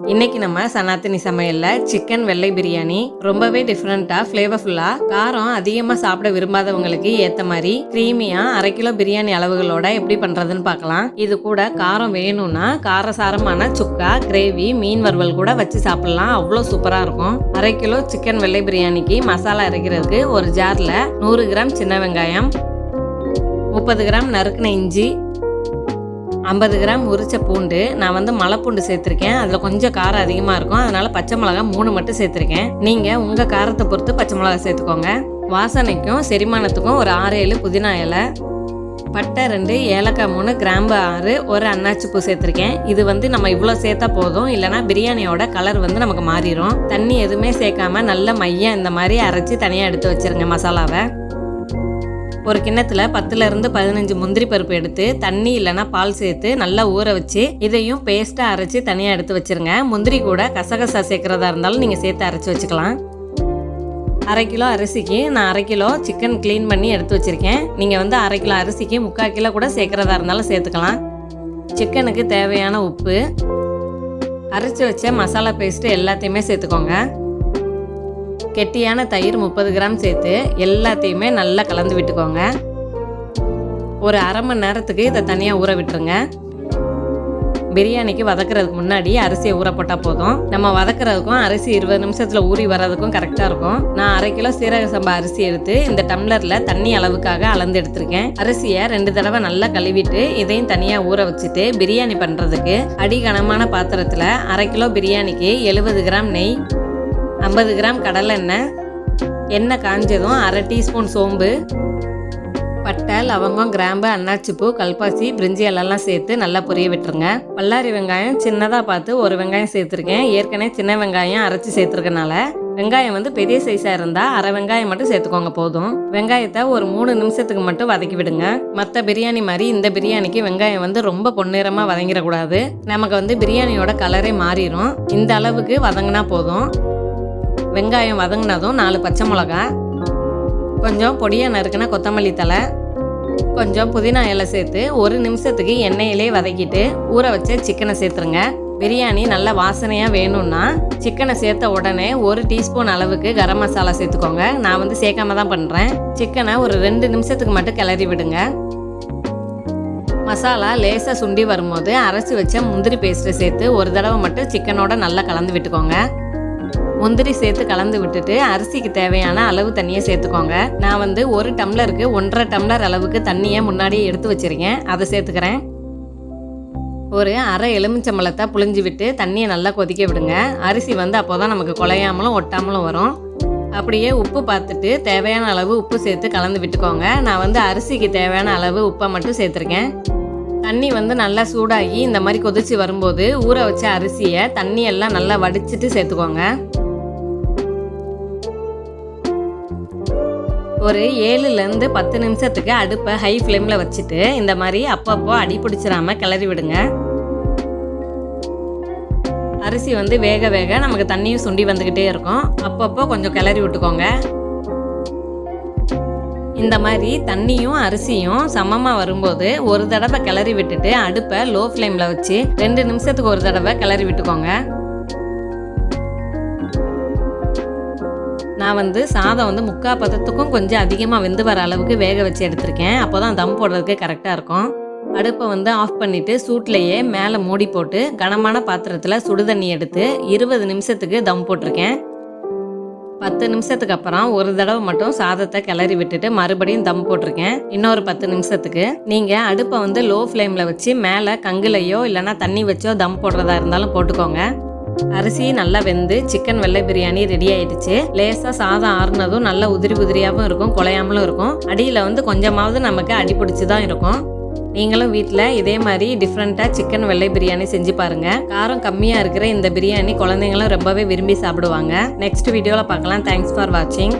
இன்னைக்கு நம்ம சனாத்தனி சமையல்ல சிக்கன் வெள்ளை பிரியாணி. ரொம்பவே டிஃப்ரெண்டா ஃப்ளேவர்ஃபுல்லா காரம் அதிகமா சாப்பிட விரும்பாதவங்களுக்கு ஏத்த மாதிரி கிரீமியா அரை கிலோ பிரியாணி அளவுகளோட எப்படி பண்றதுன்னு பார்க்கலாம். இது கூட காரம் வேணும்னா காரசாரமான சுக்கா கிரேவி மீன் வறுவல் கூட வச்சு சாப்பிடலாம். அவ்வளோ சூப்பரா இருக்கும். அரை கிலோ சிக்கன் வெள்ளை பிரியாணிக்கு மசாலா அரைக்கிறதுக்கு ஒரு ஜார்ல நூறு கிராம் சின்ன வெங்காயம் முப்பது கிராம் நறுக்கின இஞ்சி ஐம்பது கிராம் உரிச்ச பூண்டு. நான் வந்து மலைப்பூண்டு சேர்த்துருக்கேன். அதில் கொஞ்சம் காரம் அதிகமாக இருக்கும். அதனால் பச்சை மிளகா மூணு மட்டும் சேர்த்துருக்கேன். நீங்கள் உங்கள் காரத்தை பொறுத்து பச்சை மிளகா சேர்த்துக்கோங்க. வாசனைக்கும் செரிமானத்துக்கும் ஒரு ஆறு ஏழு புதினா இலை. பட்டை ரெண்டு ஏலக்காய் மூணு கிராம்பு ஆறு ஒரு அன்னாச்சி பூ சேர்த்துருக்கேன். இது வந்து நம்ம இவ்வளோ சேர்த்தா போதும். இல்லைனா பிரியாணியோட கலர் வந்து நமக்கு மாறிடும் தண்ணி எதுவுமே சேர்க்காம நல்ல மையம் இந்த மாதிரி அரைச்சி தனியாக எடுத்து வச்சிருங்க மசாலாவை. ஒரு கிண்ணத்துல பத்துல இருந்து பதினஞ்சு முந்திரி பருப்பு எடுத்து தண்ணி இல்லைன்னா பால் சேர்த்து நல்லா ஊற வச்சு இதையும் பேஸ்டா அரைச்சு தனியா எடுத்து வச்சிருங்க. முந்திரி கூட கசகசா சேர்க்கறதா இருந்தாலும் நீங்க சேர்த்து அரைச்சு வச்சுக்கலாம். அரை கிலோ அரிசிக்கு நான் அரை கிலோ சிக்கன் க்ளீன் பண்ணி எடுத்து வச்சுருக்கேன். நீங்கள் வந்து அரை கிலோ அரிசிக்கு முக்கால் கிலோ கூட சேர்க்குறதா இருந்தாலும் சேர்த்துக்கலாம். சிக்கனுக்கு தேவையான உப்பு. அரைச்சி வச்ச மசாலா பேஸ்ட்டு எல்லாத்தையுமே சேர்த்துக்கோங்க. கெட்டியான தயிர் முப்பது கிராம் சேர்த்து எல்லாத்தையுமே நல்லா கலந்து விட்டுக்கோங்க. ஒரு அரை மணி நேரத்துக்கு இதை தனியாக ஊற விட்டுருங்க. பிரியாணிக்கு வதக்குறதுக்கு முன்னாடி அரிசியை ஊற போட்டால் போதும். நம்ம வதக்குறதுக்கும் அரிசி இருபது நிமிஷத்தில் ஊறி வர்றதுக்கும் கரெக்டாக இருக்கும். நான் அரை கிலோ சீரக சம்பா அரிசி எடுத்து இந்த டம்ளரில் தண்ணி அளவுக்காக அளந்து எடுத்திருக்கேன். அரிசியை ரெண்டு தடவை நல்லா கழுவிட்டு இதையும் தனியாக ஊற வச்சுட்டு பிரியாணி பண்ணுறதுக்கு அடிகனமான பாத்திரத்தில் அரை கிலோ பிரியாணிக்கு எழுபது கிராம் நெய் ஐம்பது கிராம் கடலெண்ணெய் எண்ணெய் காஞ்சதும் அரை டீஸ்பூன் சோம்பு பட்டை லவங்கம் கிராம்பு அன்னாச்சிப்பூ கல்பாசி பிரிஞ்சி எல்லாம் சேர்த்து நல்லா பொரிய விட்டுருங்க. பல்லாரி வெங்காயம் சின்னதாக பார்த்து ஒரு வெங்காயம் சேர்த்துருக்கேன். ஏற்கனவே சின்ன வெங்காயம் அரைச்சி சேர்த்துருக்கனால. வெங்காயம் வந்து பெரிய சைஸாக இருந்தால் அரை வெங்காயம் மட்டும் சேர்த்துக்கோங்க போதும். வெங்காயத்தை ஒரு மூணு நிமிஷத்துக்கு மட்டும் வதக்கி விடுங்க. மற்ற பிரியாணி மாதிரி இந்த பிரியாணிக்கு வெங்காயம் வந்து ரொம்ப பொன்னிறமாக வதங்கிடக்கூடாது. நமக்கு வந்து பிரியாணியோட கலரே மாறிடும் இந்த அளவுக்கு வதங்கினா போதும். வெங்காயம் வதங்கினதும் நாலு பச்சை மிளகா கொஞ்சம் பொடியாக நறுக்கின கொத்தமல்லி தலை கொஞ்சம் புதினா இலை சேர்த்து ஒரு நிமிஷத்துக்கு எண்ணெயிலே வதக்கிட்டு ஊற வச்ச சிக்கனை சேர்த்துருங்க. பிரியாணி நல்ல வாசனையாக வேணும்னா சிக்கனை சேர்த்த உடனே ஒரு டீஸ்பூன் அளவுக்கு கரம் மசாலா சேர்த்துக்கோங்க. நான் வந்து சேர்க்காம தான் பண்ணுறேன் சிக்கனை ஒரு ரெண்டு நிமிஷத்துக்கு மட்டும் கிளறி விடுங்க. மசாலா லேசாக சுண்டி வரும்போது அரைச்சி வச்ச முந்திரி பேஸ்ட்டை சேர்த்து ஒரு தடவை மட்டும் சிக்கனோட நல்லா கலந்து விட்டுக்கோங்க. முந்திரி சேர்த்து கலந்து விட்டுட்டு அரிசிக்கு தேவையான அளவு தண்ணியை சேர்த்துக்கோங்க. நான் வந்து ஒரு டம்ளருக்கு ஒன்றரை டம்ளர் அளவுக்கு தண்ணியை முன்னாடியே எடுத்து வச்சுருக்கேன். அதை சேர்த்துக்கிறேன். ஒரு அரை எலுமிச்சம்பழத்தை புழிஞ்சு விட்டு தண்ணியை நல்லா கொதிக்க விடுங்க. அரிசி வந்து அப்போ தான் நமக்கு குலையாமலும் ஒட்டாமலும் வரும். அப்படியே உப்பு பார்த்துட்டு தேவையான அளவு உப்பு சேர்த்து கலந்து விட்டுக்கோங்க. நான் வந்து அரிசிக்கு தேவையான அளவு உப்பை மட்டும் சேர்த்துருக்கேன். தண்ணி வந்து நல்லா சூடாகி இந்த மாதிரி கொதிச்சு வரும்போது ஊற வச்ச அரிசியை தண்ணியெல்லாம் நல்லா வடிச்சிட்டு சேர்த்துக்கோங்க. ஒரு ஏழுலேருந்து பத்து நிமிஷத்துக்கு அடுப்பை ஹை ஃப்ளேமில் வச்சுட்டு இந்த மாதிரி அப்பப்போ அடி பிடிச்சிடாம கிளறி விடுங்க. அரிசி வந்து வேக வேக நமக்கு தண்ணியும் சுண்டி வந்துக்கிட்டே இருக்கும். அப்பப்போ கொஞ்சம் கிளறி விட்டுக்கோங்க. இந்த மாதிரி தண்ணியும் அரிசியும் சமமாக வரும்போது ஒரு தடவை கிளறி விட்டுட்டு அடுப்பை லோ ஃப்ளேமில் வச்சு ரெண்டு நிமிஷத்துக்கு ஒரு தடவை கிளறி விட்டுக்கோங்க. நான் வந்து சாதம் வந்து முக்கா பதத்துக்கும் கொஞ்சம் அதிகமாக வெந்து வர அளவுக்கு வேக வச்சு எடுத்திருக்கேன். அப்போ தான் தம் போடுறதுக்கு கரெக்டாக இருக்கும். அடுப்பை வந்து ஆஃப் பண்ணிவிட்டு சூட்லேயே மேலே மூடி போட்டு கனமான பாத்திரத்தில் சுடுதண்ணி எடுத்து இருபது நிமிஷத்துக்கு தம் போட்டிருக்கேன். பத்து நிமிஷத்துக்கு அப்புறம் ஒரு தடவை மட்டும் சாதத்தை கிளறி விட்டுட்டு மறுபடியும் தம் போட்டிருக்கேன். இன்னொரு பத்து நிமிஷத்துக்கு. நீங்கள் அடுப்பை வந்து லோ ஃப்ளேமில் வச்சு மேலே கங்குலையோ இல்லைனா தண்ணி வச்சோ தம் போடுறதா இருந்தாலும் போட்டுக்கோங்க. அரிசி நல்லா வெந்து சிக்கன் வெள்ளை பிரியாணி ரெடி ஆயிடுச்சு. லேசாக சாதம் ஆறுனதும் நல்லா உதிரி உதிரியாகவும் இருக்கும் குலையாமலும் இருக்கும். அடியில் வந்து கொஞ்சமாவது நமக்கு அடி பிடிச்சி தான் இருக்கும். நீங்களும் வீட்டில் இதே மாதிரி டிஃப்ரெண்ட்டாக சிக்கன் வெள்ளை பிரியாணி செஞ்சு பாருங்க. காரம் கம்மியாக இருக்கிற இந்த பிரியாணி குழந்தைங்களும் ரொம்பவே விரும்பி சாப்பிடுவாங்க. நெக்ஸ்ட் வீடியோவில் பார்க்கலாம். தேங்க்ஸ் ஃபார் வாட்சிங்